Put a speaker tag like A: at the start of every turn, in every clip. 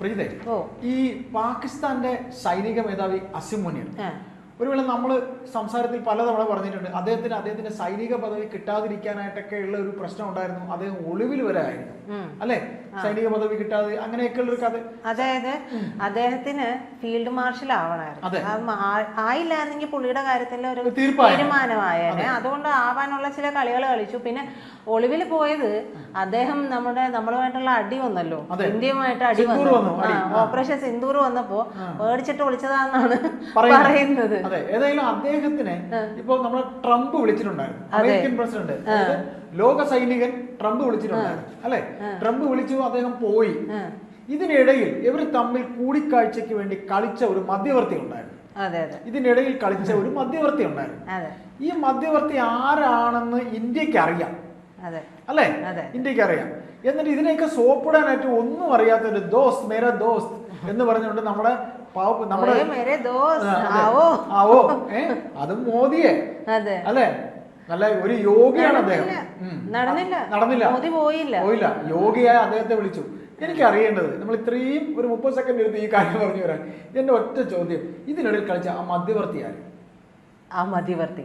A: പ്രീതേ. ഈ പാകിസ്ഥാന്റെ സൈനിക മേധാവി അസിം ഒരു വേള നമ്മൾ സംസാരത്തിൽ പലതവണ പറഞ്ഞിട്ടുണ്ട് അദ്ദേഹത്തിന് അദ്ദേഹത്തിന്റെ സൈനിക പദവി കിട്ടാതിരിക്കാനായിട്ടൊക്കെ ഉള്ള ഒരു പ്രശ്നം ഉണ്ടായിരുന്നു അദ്ദേഹം ഒളിവിൽ വരെ ആയിരുന്നു. അല്ലെ? സൈനിക പദവി കിട്ടാതെ അങ്ങനെയൊക്കെയുള്ള ഒരു കഥ.
B: അതായത് അദ്ദേഹത്തിന് ഫീൽഡ് മാർഷൽ ആവണായിരുന്നു ആയില്ല എന്നെങ്കിൽ പുള്ളിയുടെ കാര്യത്തിൽ ഒരു. തീരുമാനമായേനെ. അതുകൊണ്ട് ആവാനുള്ള ചില കളികൾ കളിച്ചു. പിന്നെ ഒളിവിൽ പോയത് അദ്ദേഹം നമ്മുടെ നമ്മളുമായിട്ടുള്ള അടി വന്നല്ലോ. ഇന്ത്യയുമായിട്ട് അടി
A: വന്നു.
B: ഓപ്പറേഷൻ സിന്ദൂർ വന്നപ്പോ പേടിച്ചിട്ട് ഒളിച്ചതാണെന്നാണ്
A: പറയുന്നത്. ഏതായാലും അദ്ദേഹത്തിനെ ഇപ്പൊ നമ്മൾ ട്രംപ് വിളിച്ചിട്ടുണ്ടായിരുന്നു. American president. ലോക സൈനികൻ ട്രംപ് വിളിച്ചിട്ടുണ്ടായിരുന്നു അല്ലെ? ട്രംപ് വിളിച്ചു അദ്ദേഹം പോയി. ഇതിനിടയിൽ ഇവർ തമ്മിൽ കൂടിക്കാഴ്ചയ്ക്ക് വേണ്ടി കളിച്ച ഒരു മധ്യവർത്തി ഉണ്ടായിരുന്നു. ഇതിനിടയിൽ കളിച്ച ഒരു മധ്യവർത്തി ഉണ്ടായിരുന്നു. ഈ മധ്യവർത്തി ആരാണെന്ന് ഇന്ത്യയ്ക്ക് അറിയാം അല്ലെ? ഇന്ത്യയ്ക്ക് അറിയാം എന്നിട്ട് ഇതിനെയൊക്കെ സോപ്പിടാനായിട്ട് ഒന്നും അറിയാത്ത ഒരു ദോസ് മേര ദോസ് എന്ന് പറഞ്ഞുകൊണ്ട് നമ്മുടെ അതെ.
B: ആവോ.
A: ആവോ. അതും മോദിയെ. അല്ലേ? നല്ല ഒരു യോഗിയാണ് അദ്ദേഹം.
B: നടന്നില്ല. നടന്നില്ല. മോദി പോയില്ല.
A: പോയില്ല. യോഗിയായ അദ്ദേഹത്തെ വിളിച്ചു. എനിക്ക് അറിയേണ്ടത് നമ്മൾ ഇത്രയും ഒരു മുപ്പത് സെക്കൻഡ് എടുത്ത് ഈ കാര്യം പറഞ്ഞു വരാൻ. എന്റെ ഒറ്റ ചോദ്യം. ഇതിനിടയിൽ കളിച്ച ആ മധ്യവർത്തി ആര്?
B: ആ മധ്യവർത്തി.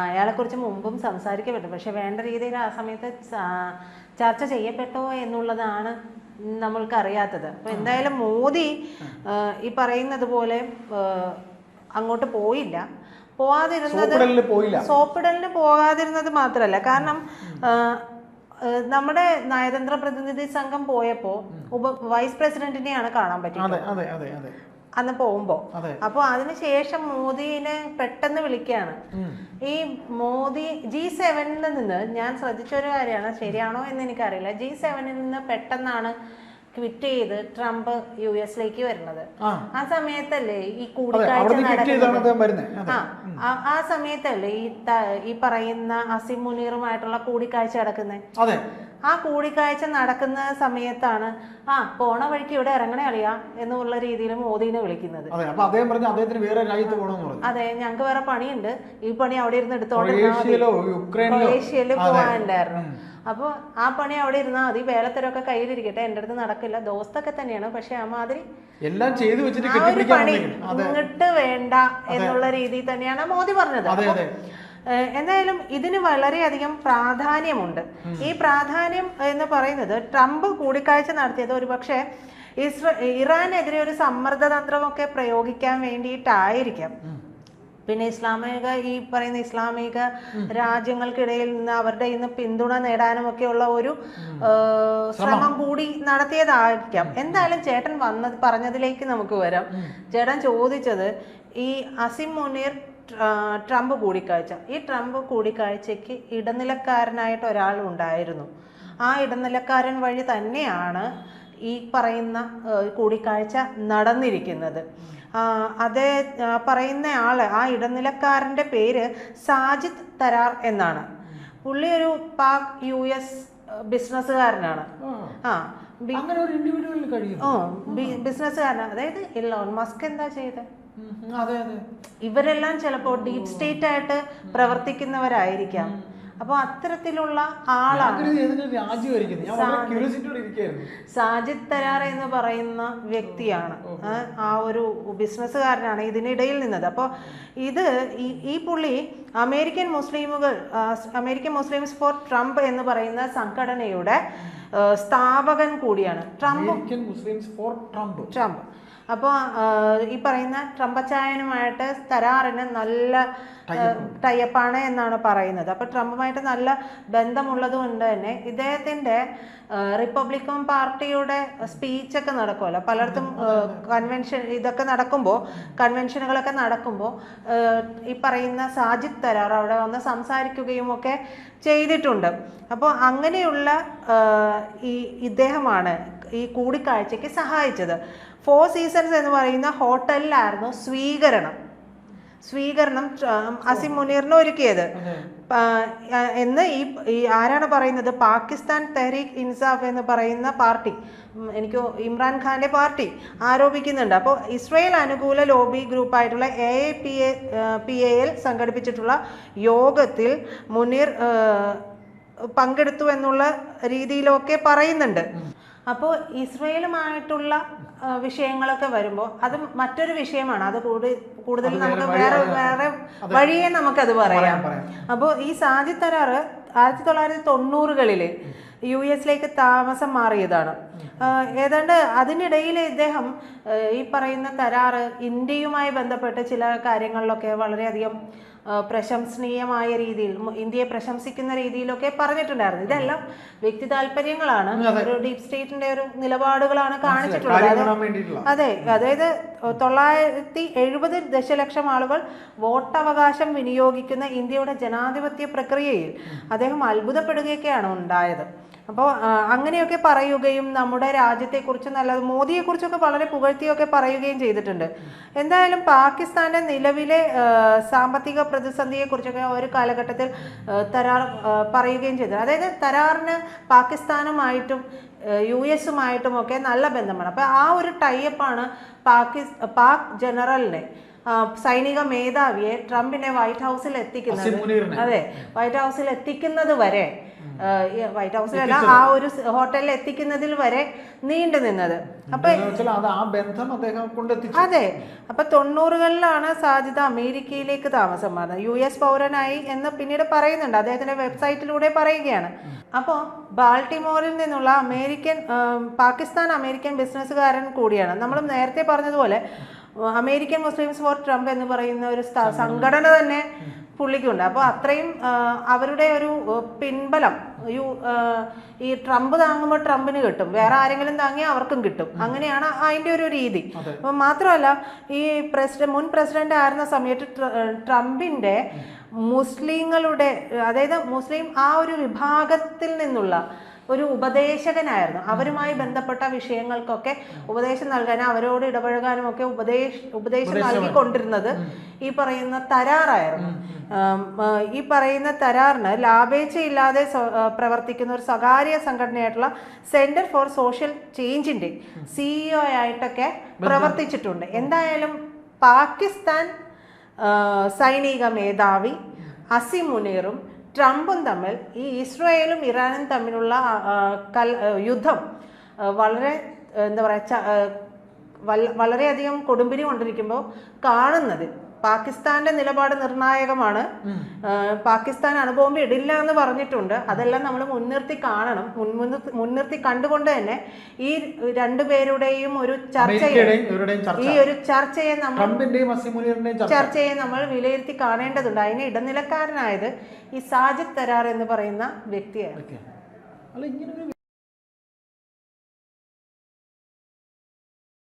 B: അയാളെ കുറിച്ച് മുമ്പും സംസാരിക്കപ്പെട്ടു. പക്ഷെ വേണ്ട രീതിയിൽ ആ സമയത്ത് ചർച്ച ചെയ്യപ്പെട്ടോ എന്നുള്ളതാണ് നമ്മൾക്ക് അറിയാത്തത് അപ്പൊ എന്തായാലും മോദി ഈ പറയുന്നത് പോലെ അങ്ങോട്ട് പോയില്ല. പോവാതിരുന്നത് സോപ്പിടലിന് പോകാതിരുന്നത് മാത്രമല്ല കാരണം നമ്മുടെ നയതന്ത്ര പ്രതിനിധി സംഘം പോയപ്പോ ഉപ വൈസ് പ്രസിഡന്റിനെയാണ് കാണാൻ പറ്റിയത്. അന്ന് പോകുമ്പോ. അപ്പൊ അതിനുശേഷം മോദിനെ പെട്ടെന്ന് വിളിക്കുകയാണ്. ഈ മോദി ജി സെവനിൽ നിന്ന് ഞാൻ ശ്രദ്ധിച്ച ഒരു കാര്യമാണ് ശരിയാണോ എന്ന് എനിക്കറിയില്ല. ജി സെവനിൽ നിന്ന് പെട്ടെന്നാണ് ക്വിറ്റ് ചെയ്ത് ട്രംപ് യു എസിലേക്ക് വരുന്നത്.
A: ആ.
B: സമയത്തല്ലേ ഈ കൂടിക്കാഴ്ച നടക്കുന്നത്? ആ ആ- സമയത്തല്ലേ ഈ ഈ പറയുന്ന അസിം മുനീറുമായിട്ടുള്ള കൂടിക്കാഴ്ച നടക്കുന്നത് ആ കൂടിക്കാഴ്ച നടക്കുന്ന സമയത്താണ് ആ പോണ വഴിക്ക് ഇവിടെ ഇറങ്ങണേ അളിയാ എന്നുള്ള രീതിയിൽ മോദിനെ വിളിക്കുന്നത്.
A: അതെ
B: ഞങ്ങൾക്ക് വേറെ പണിയുണ്ട്. ഈ പണി അവിടെ ഇരുന്ന് എടുത്തോണ്ട്
A: ഏഷ്യയിലും യുക്രൈനിലോ?
B: പോകാനുണ്ടായിരുന്നു അപ്പോൾ ആ പണി അവിടെ ഇരുന്നാൽ മതി. വേലത്തരമൊക്കെ കയ്യിലിരിക്കട്ടെ. എന്റെ അടുത്ത് നടക്കില്ല. ദോസ്തൊക്കെ തന്നെയാണ്. പക്ഷെ ആ മാതിരി
A: എല്ലാം ചെയ്തു വെച്ചിട്ട്
B: ആ ഒരു പണി ഇങ്ങോട്ട് വേണ്ട എന്നുള്ള രീതിയിൽ തന്നെയാണ് മോദി പറഞ്ഞത്. എന്തായാലും ഇതിന് വളരെയധികം പ്രാധാന്യമുണ്ട്. ഈ പ്രാധാന്യം എന്ന് പറയുന്നത് ട്രംപ് കൂടിക്കാഴ്ച നടത്തിയത് ഒരു പക്ഷേ ഇസ്ര ഇറാനെതിരെ ഒരു സമ്മർദ്ദതന്ത്രമൊക്കെ പ്രയോഗിക്കാൻ വേണ്ടിയിട്ടായിരിക്കാം. പിന്നെ ഇസ്ലാമിക ഈ പറയുന്ന ഇസ്ലാമിക രാജ്യങ്ങൾക്കിടയിൽ നിന്ന് അവരുടെ ഇന്ന് പിന്തുണ നേടാനും ഒക്കെയുള്ള ഒരു ശ്രമം. കൂടി നടത്തിയതായിരിക്കാം. എന്തായാലും ചേട്ടൻ വന്നത് പറഞ്ഞതിലേക്ക് നമുക്ക് വരാം. ചേട്ടൻ ചോദിച്ചത് ഈ അസിം മുനീർ ട്ര- ട്രംപ് കൂടിക്കാഴ്ച. ഈ ട്രംപ് കൂടിക്കാഴ്ചയ്ക്ക് ഇടനിലക്കാരനായിട്ട് ഒരാൾ ഉണ്ടായിരുന്നു. ആ ഇടനിലക്കാരൻ വഴി തന്നെയാണ് ഈ പറയുന്ന കൂടിക്കാഴ്ച നടന്നിരിക്കുന്നത്. അത് പറയുന്ന ആൾ ആ ഇടനിലക്കാരന്റെ പേര് സാജിദ് തരാർ എന്നാണ്. പുള്ളി ഒരു പാക് യു എസ് ബിസിനസ്സുകാരനാണ്.
A: ആ.
B: ബിസിനസ്സുകാരനാണ്. അതായത് ഇലോൺ മസ്ക് എന്താ ചെയ്തത് ഇവരെല്ലാം ചിലപ്പോൾ ഡീപ് സ്റ്റേറ്റ് ആയിട്ട് പ്രവർത്തിക്കുന്നവരായിരിക്കാം. അപ്പോൾ അത്തരത്തിലുള്ള ആളാണ്. സാജിദ് തരാർ എന്ന് പറയുന്ന വ്യക്തിയാണ്. ആ, ഒരു ബിസിനസ്സുകാരനാണ് ഇതിനിടയിൽ നിന്നത്. അപ്പോൾ ഇത് ഈ പുള്ളി അമേരിക്കൻ മുസ്ലിമുകൾ അമേരിക്കൻ മുസ്ലിംസ് ഫോർ ട്രംപ് എന്ന് പറയുന്ന സംഘടനയുടെ സ്ഥാപകൻ കൂടിയാണ്. Trump
A: Muslims for Trump.
B: Trump. അപ്പോൾ ഈ പറയുന്ന ട്രംപച്ചായനുമായിട്ട് തരാറിന് നല്ല ടൈപ്പാണ് എന്നാണ് പറയുന്നത്. അപ്പോൾ ട്രംപുമായിട്ട് നല്ല ബന്ധമുള്ളത് കൊണ്ട് തന്നെ ഇദ്ദേഹത്തിന്റെ റിപ്പബ്ലിക്കൻ പാർട്ടിയുടെ സ്പീച്ചൊക്കെ നടക്കുമല്ലോ പലയിടത്തും കൺവെൻഷൻ ഇതൊക്കെ നടക്കുമ്പോൾ കൺവെൻഷനുകളൊക്കെ നടക്കുമ്പോൾ ഈ പറയുന്ന സാജിദ് തരാർ അവിടെ വന്ന് സംസാരിക്കുകയും ഒക്കെ ചെയ്തിട്ടുണ്ട്. അപ്പോൾ അങ്ങനെയുള്ള ഈ ഇദ്ദേഹമാണ് ഈ കൂടിക്കാഴ്ചയ്ക്ക് സഹായിച്ചത്. ഫോർ സീസൺസ് എന്ന് പറയുന്ന ഹോട്ടലിലായിരുന്നു സ്വീകരണം. സ്വീകരണം അസിം മുനീറിന് ഒരുക്കിയത്. എന്ന് ഈ ഈ ആരാണ് പറയുന്നത്? പാകിസ്ഥാൻ തെഹ്രീഖ് ഇൻസാഫ് എന്ന് പറയുന്ന പാർട്ടി. എനിക്ക് ഇമ്രാൻഖാന്റെ പാർട്ടി ആരോപിക്കുന്നുണ്ട്. അപ്പോൾ ഇസ്രയേൽ അനുകൂല lobby ഗ്രൂപ്പായിട്ടുള്ള A A P A P A L സംഘടിപ്പിച്ചിട്ടുള്ള യോഗത്തിൽ മുനീർ പങ്കെടുത്തു എന്നുള്ള രീതിയിലൊക്കെ പറയുന്നുണ്ട്. അപ്പോൾ ഇസ്രയേലുമായിട്ടുള്ള വിഷയങ്ങളൊക്കെ വരുമ്പോൾ അത് മറ്റൊരു വിഷയമാണ് അത് കൂടുതൽ കൂടുതൽ നമുക്ക്
A: വേറെ
B: വേറെ. വഴിയെ നമുക്കത് പറയാം. അപ്പോൾ ഈ സാജി തരാറ് ആയിരത്തി തൊള്ളായിരത്തി തൊണ്ണൂറുകളിൽ യു എസിലേക്ക് താമസം മാറിയതാണ് ഏതാണ്ട് അതിനിടയിൽ ഇദ്ദേഹം ഈ പറയുന്ന കരാറ് ഇന്ത്യയുമായി ബന്ധപ്പെട്ട് ചില കാര്യങ്ങളിലൊക്കെ വളരെയധികം പ്രശംസനീയമായ രീതിയിൽ ഇന്ത്യയെ പ്രശംസിക്കുന്ന രീതിയിലൊക്കെ പറഞ്ഞിട്ടുണ്ടായിരുന്നു. ഇതെല്ലാം വ്യക്തി താല്പര്യങ്ങളാണ്. ഒരു ഡീപ് സ്റ്റേറ്റിന്റെ ഒരു നിലപാടുകളാണ് കാണിച്ചിട്ടുള്ളത്. അതെ അതായത് തൊള്ളായിരത്തി എഴുപത് ദശലക്ഷം ആളുകൾ വോട്ടവകാശം വിനിയോഗിക്കുന്ന ഇന്ത്യയുടെ ജനാധിപത്യ പ്രക്രിയയിൽ അദ്ദേഹം അത്ഭുതപ്പെടുകയൊക്കെയാണ് ഉണ്ടായത്. അപ്പോൾ അങ്ങനെയൊക്കെ പറയുകയും നമ്മുടെ രാജ്യത്തെക്കുറിച്ച് നല്ലത് മോദിയെക്കുറിച്ചൊക്കെ വളരെ പുകഴ്ത്തിയൊക്കെ പറയുകയും ചെയ്തിട്ടുണ്ട്. എന്തായാലും പാകിസ്ഥാന്റെ നിലവിലെ സാമ്പത്തിക പ്രതിസന്ധിയെക്കുറിച്ചൊക്കെ ഒരു കാലഘട്ടത്തിൽ തരാർ പറയുകയും ചെയ്തു. അതായത് തരാറിന് പാകിസ്ഥാനുമായിട്ടും യു എസുമായിട്ടും ഒക്കെ നല്ല ബന്ധമാണ്. അപ്പോൾ ആ ഒരു ടൈപ്പാണ് പാകിസ് പാക് ജനറലിനെ സൈനിക മേധാവിയെ ട്രംപിനെ വൈറ്റ് ഹൗസിൽ എത്തിക്കുന്നത് അതെ വൈറ്റ് ഹൗസിൽ എത്തിക്കുന്നത് വരെ വൈറ്റ് ഹൗസിൽ അല്ല ആ ഒരു ഹോട്ടലിൽ എത്തിക്കുന്നതിൽ വരെ നീണ്ടു നിന്നത്. അപ്പൊ
A: അതെ
B: അപ്പൊ തൊണ്ണൂറുകളിലാണ് സാജിദ അമേരിക്കയിലേക്ക് താമസം മാറുന്നത്. യു എസ് പൗരനായി എന്ന് പിന്നീട് പറയുന്നുണ്ട്. അദ്ദേഹത്തിന്റെ വെബ്സൈറ്റിലൂടെ പറയുകയാണ്. അപ്പോൾ ബാൾട്ടിമോറിൽ നിന്നുള്ള അമേരിക്കൻ പാകിസ്ഥാൻ അമേരിക്കൻ ബിസിനസ്സുകാരൻ കൂടിയാണ്. നമ്മൾ നേരത്തെ പറഞ്ഞതുപോലെ അമേരിക്കൻ മുസ്ലിംസ് ഫോർ ട്രംപ് എന്ന് പറയുന്ന ഒരു സംഘടന. തന്നെ പുള്ളിക്കുണ്ട്. അപ്പോൾ അത്രയും അവരുടെ ഒരു പിൻബലം യു ഈ ട്രംപ് താങ്ങുമ്പോൾ ട്രംപിന് കിട്ടും. വേറെ ആരെങ്കിലും താങ്ങിയാൽ അവർക്കും കിട്ടും. അങ്ങനെയാണ് അതിന്റെ ഒരു രീതി. അപ്പം മാത്രമല്ല ഈ പ്രസിഡന്റ് മുൻ പ്രസിഡന്റ് ആയിരുന്ന സമയത്ത് ട്രംപിന്റെ മുസ്ലിങ്ങളുടെ അതായത് മുസ്ലിം ആ ഒരു വിഭാഗത്തിൽ നിന്നുള്ള ഒരു ഉപദേശകനായിരുന്നു. അവരുമായി ബന്ധപ്പെട്ട വിഷയങ്ങൾക്കൊക്കെ ഉപദേശം നൽകാനും അവരോട് ഇടപഴകാനും ഒക്കെ ഉപദേശ ഉപദേശം നൽകിക്കൊണ്ടിരുന്നത് ഈ പറയുന്ന തരാറായിരുന്നു. ഈ പറയുന്ന തരാറിന് ലാഭേച്ഛയില്ലാതെ പ്രവർത്തിക്കുന്ന ഒരു സ്വകാര്യ സംഘടനയായിട്ടുള്ള സെന്റർ ഫോർ സോഷ്യൽ ചേഞ്ചിന്റെ സിഇഒ ആയിട്ടൊക്കെ പ്രവർത്തിച്ചിട്ടുണ്ട്. എന്തായാലും പാകിസ്ഥാൻ സൈനിക മേധാവി അസിം മുനീറും ട്രംപും തമ്മിൽ ഈ ഇസ്രായേലും ഇറാനും തമ്മിലുള്ള കൽ യുദ്ധം വളരെ എന്താ പറയുക വളരെയധികം കൊടുമ്പിരി കൊണ്ടിരിക്കുമ്പോൾ കാണുന്നത് പാകിസ്ഥാന്റെ നിലപാട് നിർണായകമാണ്. പാകിസ്ഥാൻ അണുബോംബ് ഇടില്ല എന്ന് പറഞ്ഞിട്ടുണ്ട്. അതെല്ലാം നമ്മൾ മുൻനിർത്തി കാണണം. മുൻനിർത്തി കണ്ടുകൊണ്ട് തന്നെ ഈ രണ്ടുപേരുടെയും ഒരു ചർച്ചയെ ഈ ഒരു ചർച്ചയെ നമ്മൾ ചർച്ചയെ നമ്മൾ വിലയിരുത്തി കാണേണ്ടതുണ്ട്. അതിന് ഇടനിലക്കാരനായത് ഈ സാജിദ് തരാർ എന്ന് പറയുന്ന വ്യക്തിയാണ്.
A: അല്ല ഇങ്ങനെ